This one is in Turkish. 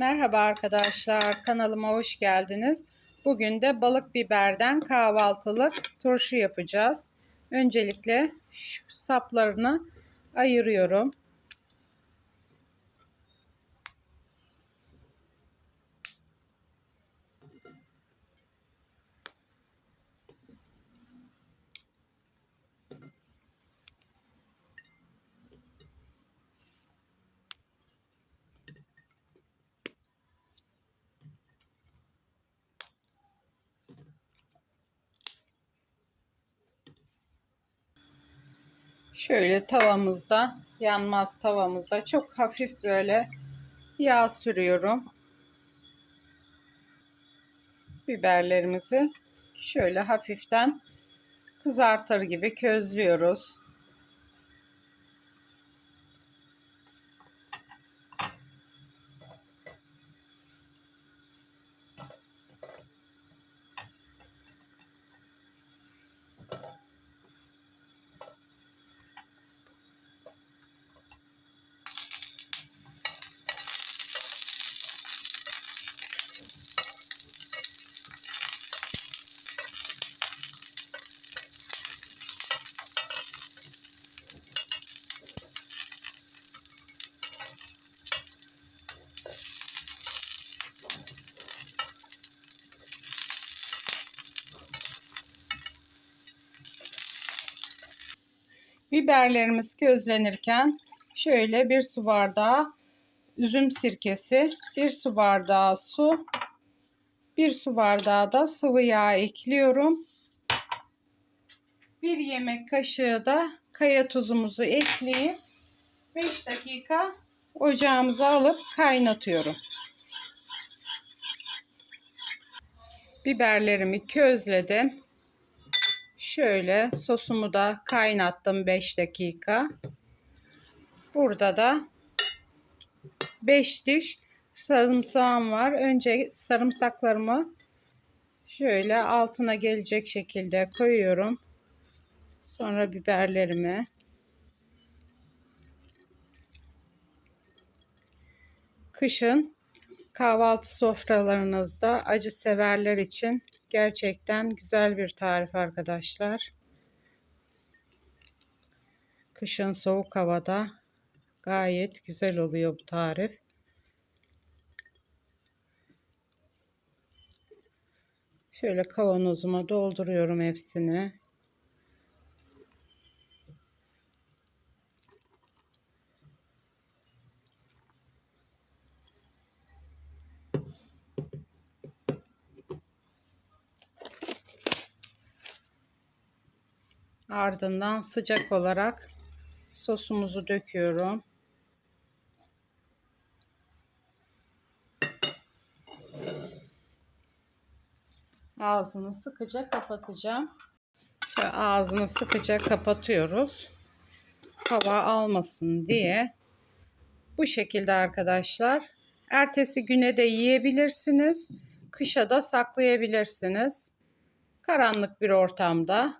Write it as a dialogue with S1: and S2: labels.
S1: Merhaba arkadaşlar, kanalıma hoş geldiniz. Bugün de balık biberden kahvaltılık turşu yapacağız. Öncelikle saplarını ayırıyorum. Şöyle tavamızda, yanmaz tavamızda çok hafif böyle yağ sürüyorum. Biberlerimizi şöyle hafiften kızartır gibi közlüyoruz. Biberlerimiz közlenirken şöyle bir su bardağı üzüm sirkesi, bir su bardağı su, bir su bardağı da sıvı yağ ekliyorum. Bir yemek kaşığı da kaya tuzumuzu ekleyip 5 dakika ocağımıza alıp kaynatıyorum. Biberlerimi közledim. Şöyle sosumu da kaynattım 5 dakika. Burada da 5 diş sarımsağım var. Önce sarımsaklarımı şöyle altına gelecek şekilde koyuyorum. Sonra biberlerimi kışın kahvaltı sofralarınızda acı severler için gerçekten güzel bir tarif arkadaşlar. Kışın soğuk havada gayet güzel oluyor bu tarif. Şöyle kavanozuma dolduruyorum hepsini. Ardından sıcak olarak sosumuzu döküyorum. Ağzını sıkıca kapatacağım. Şöyle ağzını sıkıca kapatıyoruz. Hava almasın diye. Bu şekilde arkadaşlar. Ertesi güne de yiyebilirsiniz. Kışa da saklayabilirsiniz. Karanlık bir ortamda